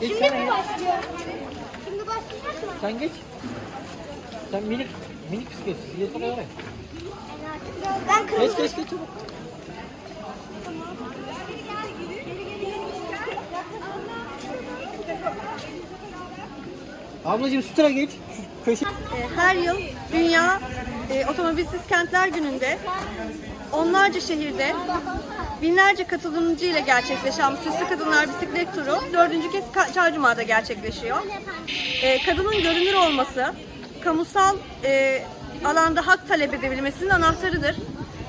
Geç Şimdi mi başlıyor? Şimdi başlayacak mı? Sen geç. Sen minik minik. Geç oraya oraya. Ben Geç kırmızı. geç geç çabuk. Ablacığım şu geç. Şu köşe. E, Her yıl Dünya e, Otomobilsiz Kentler Günü'nde onlarca şehirde binlerce katılımcı ile gerçekleşen Süslü Kadınlar Bisiklet Turu dördüncü kez Çarşamba'da gerçekleşiyor. E, kadının görünür olması, kamusal e, alanda hak talep edebilmesinin anahtarıdır.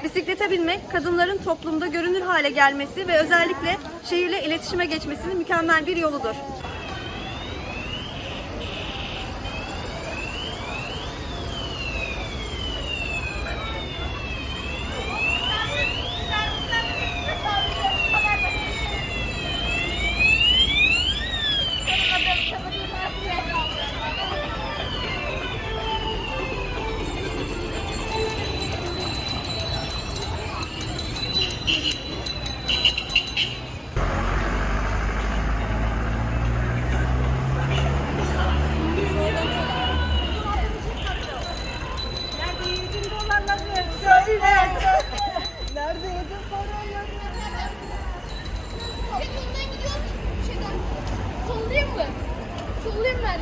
Bisiklete binmek, kadınların toplumda görünür hale gelmesi ve özellikle şehirle iletişime geçmesinin mükemmel bir yoludur. Sollayayım ben.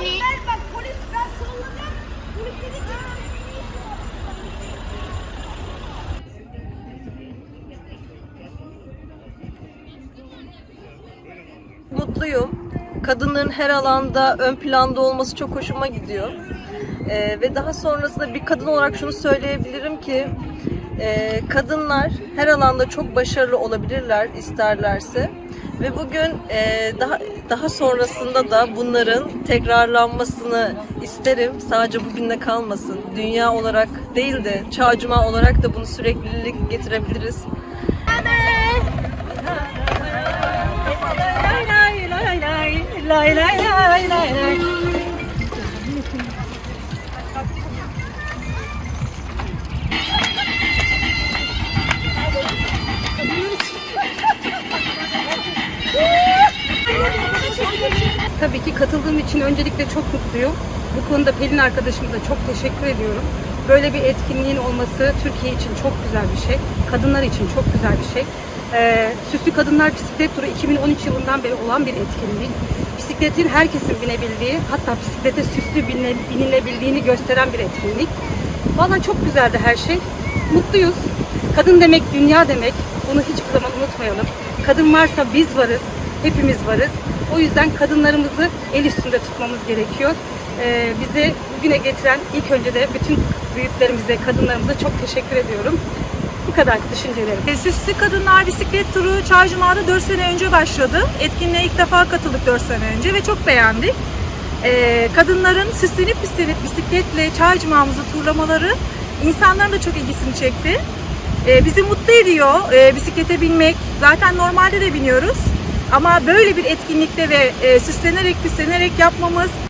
Ver bak polis ben solladım. Polis dedi ki. Mutluyum. Kadınların her alanda ön planda olması çok hoşuma gidiyor. Ee, ve daha sonrasında bir kadın olarak şunu söyleyebilirim ki e, kadınlar her alanda çok başarılı olabilirler isterlerse. Ve bugün e, daha daha sonrasında da bunların tekrarlanmasını isterim. Sadece bugünle kalmasın. Dünya olarak değil de çağcuma olarak da bunu süreklilik getirebiliriz. Tabii ki katıldığım için öncelikle çok mutluyum. Bu konuda Pelin arkadaşımıza çok teşekkür ediyorum. Böyle bir etkinliğin olması Türkiye için çok güzel bir şey. Kadınlar için çok güzel bir şey. Ee, Süslü Kadınlar Bisiklet Turu 2013 yılından beri olan bir etkinlik. Bisikletin herkesin binebildiği, hatta bisiklete süslü binile- binilebildiğini gösteren bir etkinlik. Valla çok güzeldi her şey. Mutluyuz. Kadın demek dünya demek. Bunu hiçbir zaman unutmayalım. Kadın varsa biz varız. Hepimiz varız. O yüzden kadınlarımızı el üstünde tutmamız gerekiyor. Ee, bizi bugüne getiren ilk önce de bütün büyüklerimize, kadınlarımıza çok teşekkür ediyorum. Bu kadar düşüncelerim. E, Süslü Kadınlar Bisiklet Turu Çarşıma'da 4 sene önce başladı. Etkinliğe ilk defa katıldık 4 sene önce ve çok beğendik. E, kadınların süslenip süslenip bisikletle Çarşıma'mızı turlamaları insanların da çok ilgisini çekti. E, bizi mutlu ediyor e, bisiklete binmek. Zaten normalde de biniyoruz. Ama böyle bir etkinlikte ve e, süslenerek süslenerek yapmamız